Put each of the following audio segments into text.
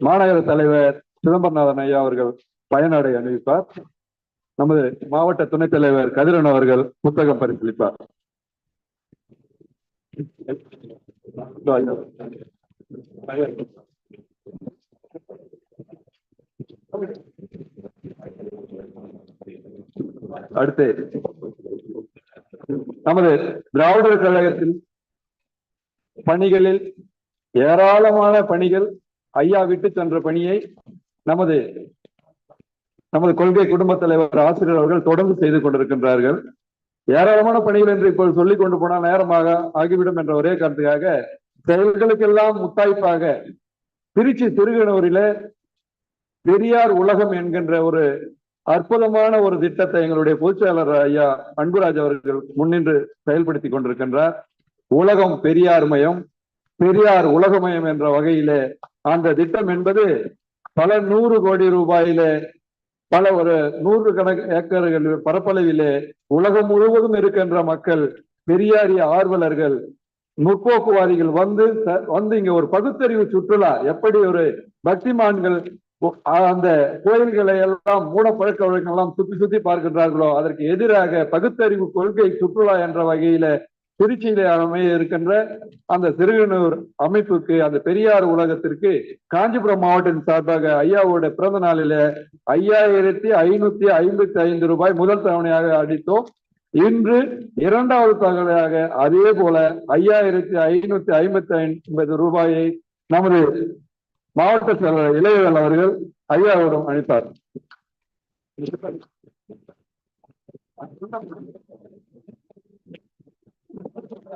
மாநகர தலைவர் சிதம்பரநாதன் ஐயா அவர்கள் பயனாடை அணிவிப்பார். நமது மாவட்ட துணைத் தலைவர் கதிரன் அவர்கள் புத்தகம் பரிசீலிப்பார் அடுத்து நமது திராவிடர் கழகத்தில் பணிகளில் ஏராளமான பணிகள் ஐயா விட்டு சென்ற பணியை நமது நமது கொள்கை குடும்பத் தலைவர் ஆசிரியர் அவர்கள் தொடர்ந்து செய்து கொண்டிருக்கின்றார்கள். ஏராளமான பணிகள் என்று இப்போது சொல்லிக் கொண்டு போனால் நேரமாக ஆகிவிடும் என்ற ஒரே காரணத்துக்காக செயல்களுக்கெல்லாம் முத்தாய்ப்பாக திருச்சி திருகனூரில பெரியார் உலகம் என்கின்ற ஒரு அற்புதமான ஒரு திட்டத்தை எங்களுடைய பொதுச்செயலர் ஐயா அன்புராஜ் அவர்கள் முன்னின்று செயல்படுத்தி கொண்டிருக்கின்றார். உலகம் பெரியார் மயம் பெரியார் உலகமயம் என்ற வகையிலே அந்த திட்டம் என்பது பல நூறு கோடி ரூபாயிலே பல ஒரு நூறு கணக்கு ஏக்கர்கள் பரப்பளவிலே உலகம் முழுவதும் இருக்கின்ற மக்கள் பெரியாரிய ஆர்வலர்கள் முற்போக்குவாதிகள் வந்து ச- வந்து இங்க ஒரு பகுத்தறிவு சுற்றுலா எப்படி ஒரு பக்திமான்கள் அந்த கோயில்களை எல்லாம் மூட பழக்க எல்லாம் சுத்தி சுத்தி பார்க்கின்றார்களோ அதற்கு எதிராக பகுத்தறிவு கொள்கை சுற்றுலா என்ற வகையில திருச்சியிலே அமைய இருக்கின்ற அந்த சிறுகனூர் அமைப்புக்கு அந்த பெரியார் உலகத்திற்கு காஞ்சிபுரம் மாவட்டம் சார்பாக ஐயாவோட பிறந்த நாளில ஐயாயிரத்தி ஐநூத்தி ஐம்பத்தி ஐந்து ரூபாய் முதல் தவணையாக அடித்தோம் இன்று இரண்டாவது தகவலாக அதே போல ஐயாயிரத்தி ஐநூத்தி ஐம்பத்தி ஐம்பது ரூபாயை நமது மாவட்ட செயலர் இளையவேல் அவர்கள் ஐயாவிடம் அளித்தார்.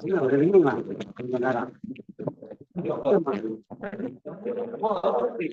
sí, no, de ninguna, ¿no ves?